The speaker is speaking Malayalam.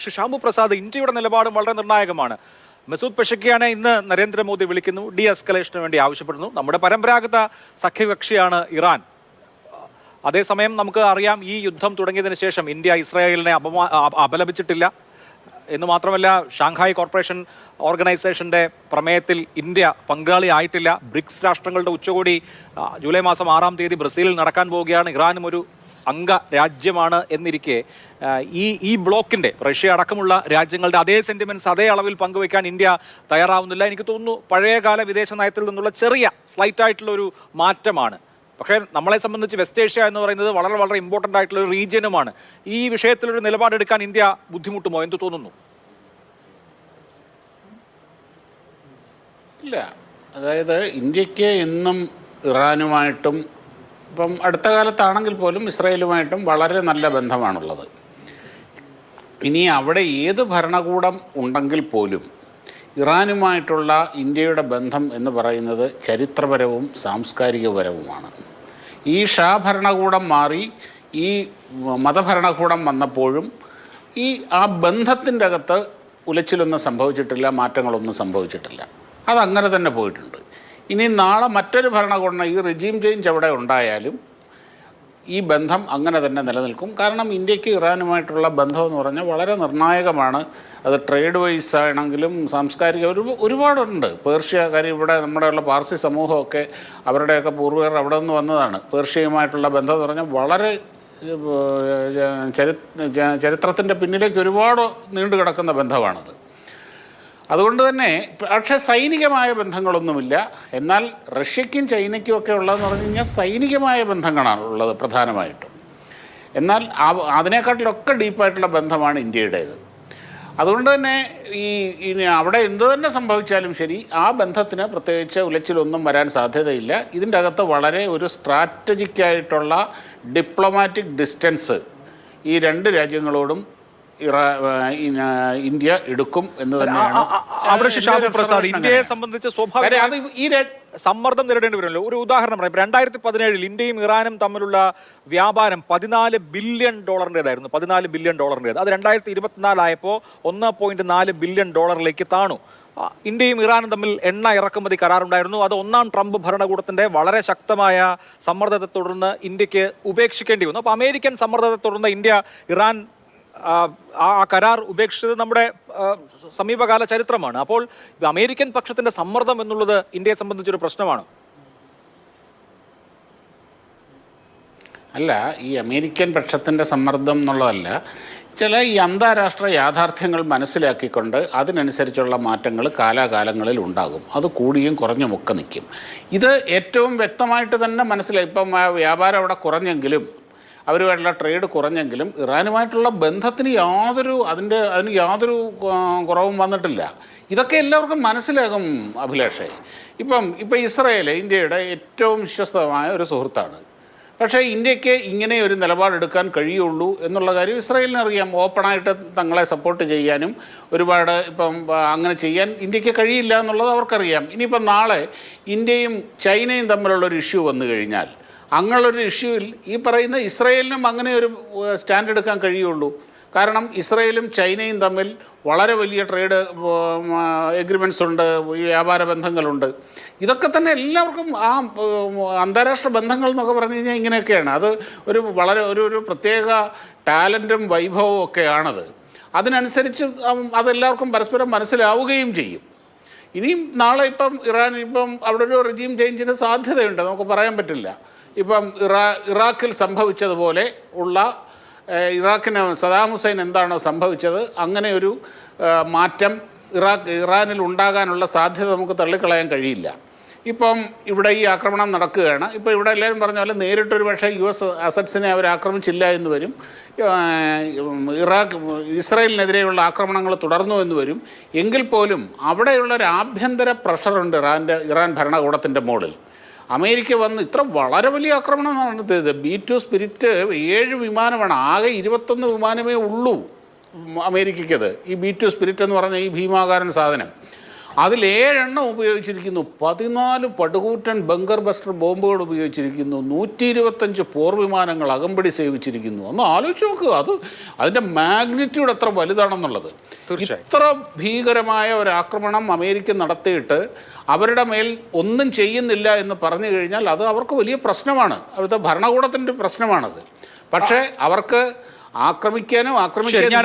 പക്ഷേ പ്രസാദ് ഇന്ത്യയുടെ നിലപാടും വളരെ നിർണായകമാണ്. മസൂദ് പെഷക്കിയാനെ ഇന്ന് നരേന്ദ്രമോദി വിളിക്കുന്നു. ഡി എസ്കലേഷന് വേണ്ടി ആവശ്യപ്പെടുന്നു. നമ്മുടെ പരമ്പരാഗത സഖ്യകക്ഷിയാണ് ഇറാൻ. അതേസമയം നമുക്ക് അറിയാം ഈ യുദ്ധം തുടങ്ങിയതിന് ശേഷം ഇന്ത്യ ഇസ്രായേലിനെ അപമാ അപലപിച്ചിട്ടില്ല. എന്ന് മാത്രമല്ല ഷാങ്ഹായ് കോർപ്പറേഷൻ ഓർഗനൈസേഷന്റെ പ്രമേയത്തിൽ ഇന്ത്യ പങ്കാളിയായിട്ടില്ല ബ്രിക്സ് രാഷ്ട്രങ്ങളുടെ ഉച്ചകോടി ജൂലൈ മാസം ആറാം തീയതി ബ്രസീലിൽ നടക്കാൻ പോവുകയാണ്. ഇറാനും ഒരു അംഗ രാജ്യമാണ് എന്നിരിക്കെ ഈ ഈ ബ്ലോക്കിന്റെ റഷ്യ അടക്കമുള്ള രാജ്യങ്ങളുടെ അതേ സെന്റിമെന്റ്സ് അതേ അളവിൽ പങ്കുവയ്ക്കാൻ ഇന്ത്യ തയ്യാറാവുന്നില്ല. എനിക്ക് തോന്നുന്നു പഴയകാല വിദേശ നയത്തിൽ നിന്നുള്ള ചെറിയ സ്ലൈറ്റ് ആയിട്ടുള്ള ഒരു മാറ്റമാണ്. പക്ഷേ നമ്മളെ സംബന്ധിച്ച് വെസ്റ്റ് ഏഷ്യ എന്ന് പറയുന്നത് വളരെ വളരെ ഇമ്പോർട്ടന്റ് ആയിട്ടുള്ള ഒരു റീജിയനുമാണ് ഈ വിഷയത്തിലൊരു നിലപാടെടുക്കാൻ ഇന്ത്യ ബുദ്ധിമുട്ടുമോ എന്ത് തോന്നുന്നു? ഇല്ല. അതായത് ഇന്ത്യയ്ക്ക് എന്നും ഇറാനുമായിട്ടും ഇപ്പം അടുത്ത കാലത്താണെങ്കിൽ പോലും ഇസ്രയേലുമായിട്ടും വളരെ നല്ല ബന്ധമാണുള്ളത്. ഇനി അവിടെ ഏത് ഭരണകൂടം ഉണ്ടെങ്കിൽ പോലും ഇറാനുമായിട്ടുള്ള ഇന്ത്യയുടെ ബന്ധം എന്ന് പറയുന്നത് ചരിത്രപരവും സാംസ്കാരികപരവുമാണ്. ഈ ഷാ ഭരണകൂടം മാറി ഈ മതഭരണകൂടം വന്നപ്പോഴും ഈ ആ ബന്ധത്തിന്റെ അകത്ത് ഉലച്ചിലൊന്നും സംഭവിച്ചിട്ടില്ല മാറ്റങ്ങളൊന്നും സംഭവിച്ചിട്ടില്ല. അതങ്ങനെ തന്നെ പോയിട്ടുണ്ട്. ഇനി നാളെ മറ്റൊരു ഭരണഘടന ഈ റിജീം ചേഞ്ച് അവിടെ ഉണ്ടായാലും ഈ ബന്ധം അങ്ങനെ തന്നെ നിലനിൽക്കും. കാരണം ഇന്ത്യയ്ക്ക് ഇറാനുമായിട്ടുള്ള ബന്ധം എന്ന് പറഞ്ഞാൽ വളരെ നിർണായകമാണ്. അത് ട്രേഡ് വൈസ് ആണെങ്കിലും സാംസ്കാരിക ഒരു ഒരുപാടുണ്ട്. പേർഷ്യ കാര്യം ഇവിടെ നമ്മുടെയുള്ള പാർസി സമൂഹമൊക്കെ അവരുടെയൊക്കെ പൂർവികർ അവിടെ നിന്ന് വന്നതാണ്. പേർഷ്യയുമായിട്ടുള്ള ബന്ധം എന്ന് പറഞ്ഞാൽ വളരെ ചരി ചരിത്രത്തിന്റെ പിന്നിലേക്ക് ഒരുപാട് നീണ്ടു കിടക്കുന്ന ബന്ധമാണത്. അതുകൊണ്ട് തന്നെ പക്ഷേ സൈനികമായ ബന്ധങ്ങളൊന്നുമില്ല. എന്നാൽ റഷ്യക്കും ചൈനയ്ക്കും ഒക്കെ ഉള്ളതെന്ന് പറഞ്ഞു കഴിഞ്ഞാൽ സൈനികമായ ബന്ധങ്ങളാണ് ഉള്ളത് പ്രധാനമായിട്ടും. എന്നാൽ അതിനെക്കാട്ടിലൊക്കെ ഡീപ്പായിട്ടുള്ള ബന്ധമാണ് ഇന്ത്യയുടേത്. അതുകൊണ്ട് തന്നെ ഈ ഇനി അവിടെ എന്ത് തന്നെ സംഭവിച്ചാലും ശരി ആ ബന്ധത്തിന് പ്രത്യേകിച്ച് ഉലച്ചിലൊന്നും വരാൻ സാധ്യതയില്ല. ഇതിന്റെ അകത്ത് വളരെ ഒരു സ്ട്രാറ്റജിക്കായിട്ടുള്ള ഡിപ്ലോമാറ്റിക് ഡിസ്റ്റൻസ് ഈ രണ്ട് രാജ്യങ്ങളോടും ഇറാ ഇന്ത്യ എടുക്കും എന്ന് തന്നെയാണ്. ആ- ആ- അവിടെ ഷാബു പ്രസാദ് ഇന്ത്യയെ സംബന്ധിച്ച സ്വാഭാവിക ഈ സമ്മർദ്ദം നേരിടേണ്ടി വരുമല്ലോ. ഒരു ഉദാഹരണം പറയാം. രണ്ടായിരത്തി പതിനേഴിൽ ഇന്ത്യയും ഇറാനും തമ്മിലുള്ള വ്യാപാരം പതിനാല് ബില്യൺ ഡോളറിന്റെതായിരുന്നു പതിനാല് ബില്യൺ ഡോളറിന്റെ അത് രണ്ടായിരത്തി ഇരുപത്തിനാലായപ്പോൾ ഒന്ന് പോയിന്റ് നാല് ബില്യൺ ഡോളറിലേക്ക് താണു. ഇന്ത്യയും ഇറാനും തമ്മിൽ എണ്ണ ഇറക്കുമതി കരാറുണ്ടായിരുന്നു. അത് ഒന്നാം ട്രംപ് ഭരണകൂടത്തിന്റെ വളരെ ശക്തമായ സമ്മർദ്ദത്തെ തുടർന്ന് ഇന്ത്യയ്ക്ക് ഉപേക്ഷിക്കേണ്ടി വന്നു. അപ്പോൾ അമേരിക്കൻ സമ്മർദ്ദത്തെ തുടർന്ന് ഇന്ത്യ ഇറാൻ ആ കരാർ ഉപേക്ഷിച്ചത് നമ്മുടെ സമീപകാല ചരിത്രമാണ്. അപ്പോൾ അമേരിക്കൻ പക്ഷത്തിന്റെ സമ്മർദ്ദം എന്നുള്ളത് ഇന്ത്യയെ സംബന്ധിച്ചൊരു പ്രശ്നമാണ്? അല്ല ഈ അമേരിക്കൻ പക്ഷത്തിന്റെ സമ്മർദ്ദം എന്നുള്ളതല്ല ചില ഈ അന്താരാഷ്ട്ര യാഥാർത്ഥ്യങ്ങൾ മനസ്സിലാക്കിക്കൊണ്ട് അതിനനുസരിച്ചുള്ള മാറ്റങ്ങൾ കാലാകാലങ്ങളിൽ ഉണ്ടാകും. അത് കൂടിയും കുറഞ്ഞുമൊക്കെ നിൽക്കും. ഇത് ഏറ്റവും വ്യക്തമായിട്ട് തന്നെ മനസ്സിലായി. ഇപ്പം വ്യാപാരം അവിടെ കുറഞ്ഞെങ്കിലും അവരുമായിട്ടുള്ള ട്രേഡ് കുറഞ്ഞെങ്കിലും ഇറാനുമായിട്ടുള്ള ബന്ധത്തിന് യാതൊരു അതിന്റെ അതിന് യാതൊരു കുറവും വന്നിട്ടില്ല. ഇതൊക്കെ എല്ലാവർക്കും മനസ്സിലാകും അഭിലാഷേ. ഇപ്പം ഇപ്പം ഇസ്രയേൽ ഇന്ത്യയുടെ ഏറ്റവും വിശ്വസ്തമായ ഒരു സുഹൃത്താണ്. പക്ഷേ ഇന്ത്യയ്ക്ക് ഇങ്ങനെ ഒരു നിലപാടെടുക്കാൻ കഴിയുള്ളൂ എന്നുള്ള കാര്യം ഇസ്രായേലിന് അറിയാം. ഓപ്പണായിട്ട് തങ്ങളെ സപ്പോർട്ട് ചെയ്യാനും ഒരുപാട് ഇപ്പം അങ്ങനെ ചെയ്യാൻ ഇന്ത്യയ്ക്ക് കഴിയില്ല എന്നുള്ളത് അവർക്കറിയാം. ഇനിയിപ്പം നാളെ ഇന്ത്യയും ചൈനയും തമ്മിലുള്ള ഒരു ഇഷ്യൂ വന്നു കഴിഞ്ഞാൽ അങ്ങനെയുള്ളൊരു ഇഷ്യൂവിൽ ഈ പറയുന്ന ഇസ്രയേലിനും അങ്ങനെ ഒരു സ്റ്റാൻഡ് എടുക്കാൻ കഴിയുള്ളൂ. കാരണം ഇസ്രയേലും ചൈനയും തമ്മിൽ വളരെ വലിയ ട്രേഡ് എഗ്രിമെന്റ്സ് ഉണ്ട് വ്യാപാര ബന്ധങ്ങളുണ്ട്. ഇതൊക്കെ തന്നെ എല്ലാവർക്കും ആ അന്താരാഷ്ട്ര ബന്ധങ്ങൾ എന്നൊക്കെ പറഞ്ഞു കഴിഞ്ഞാൽ ഇങ്ങനെയൊക്കെയാണ്. അത് ഒരു വളരെ ഒരു ഒരു പ്രത്യേക ടാലന്റും വൈഭവവും ഒക്കെയാണത്. അതിനനുസരിച്ച് അതെല്ലാവർക്കും പരസ്പരം മനസ്സിലാവുകയും ചെയ്യും. ഇനിയും നാളെ ഇപ്പം ഇറാൻ ഇപ്പം അവിടെ ഒരു റെജീം ചേഞ്ചിന് സാധ്യതയുണ്ട്. നമുക്ക് പറയാൻ പറ്റില്ല. ഇപ്പം ഇറാ ഇറാഖിൽ സംഭവിച്ചതുപോലെ ഉള്ള ഇറാഖിന് സദാം ഹുസൈൻ എന്താണോ സംഭവിച്ചത് അങ്ങനെ ഒരു മാറ്റം ഇറാഖ് ഇറാനിൽ ഉണ്ടാകാനുള്ള സാധ്യത നമുക്ക് തള്ളിക്കളയാൻ കഴിയില്ല. ഇപ്പം ഇവിടെ ഈ ആക്രമണം നടക്കുകയാണ്. ഇപ്പോൾ ഇവിടെ എല്ലാവരും പറഞ്ഞ പോലെ നേരിട്ടൊരു പക്ഷേ യു എസ് അസറ്റ്സിനെ അവർ ആക്രമിച്ചില്ല എന്ന് വരും. ഇറാഖ് ഇസ്രായേലിനെതിരെയുള്ള ആക്രമണങ്ങൾ തുടർന്നു എന്ന് വരും. എങ്കിൽ പോലും അവിടെയുള്ള ഒരു ആഭ്യന്തര പ്രഷറുണ്ട് ഇറാന്റെ ഇറാൻ ഭരണകൂടത്തിന്റെ മുകളിൽ. അമേരിക്ക വന്ന് ഇത്ര വളരെ വലിയ ആക്രമണം നടത്തിയത് ബി ടു സ്പിരിറ്റ് ഏഴ് വിമാനമാണ്. ആകെ ഇരുപത്തൊന്ന് വിമാനമേ ഉള്ളൂ അമേരിക്കയ്ക്കത്. ഈ ബി ടു സ്പിരിറ്റ് എന്ന് പറഞ്ഞ ഈ ഭീമാകാരൻ സാധനം. അതിൽ ഏഴെണ്ണം ഉപയോഗിച്ചിരിക്കുന്നു. പതിനാല് പടുകൂറ്റൻ ബങ്കർ ബസ്റ്റർ ബോംബുകൾ ഉപയോഗിച്ചിരിക്കുന്നു. നൂറ്റി ഇരുപത്തഞ്ച് പോർ വിമാനങ്ങൾ അകമ്പടി സേവിച്ചിരിക്കുന്നു. ഒന്ന് ആലോചിച്ച് നോക്കുക അത് അതിന്റെ മാഗ്നിറ്റ്യൂഡ് എത്ര വലുതാണെന്നുള്ളത്. ഇത്ര ഭീകരമായ ഒരു ആക്രമണം അമേരിക്ക നടത്തിയിട്ട് അവരുടെ മേൽ ഒന്നും ചെയ്യുന്നില്ല എന്ന് പറഞ്ഞു കഴിഞ്ഞാൽ അത് അവർക്ക് വലിയ പ്രശ്നമാണ്. അവിടുത്തെ ഭരണകൂടത്തിന്റെ പ്രശ്നമാണത്. പക്ഷേ അവർക്ക് ആക്രമിക്കാനും ആക്രമിക്കാനും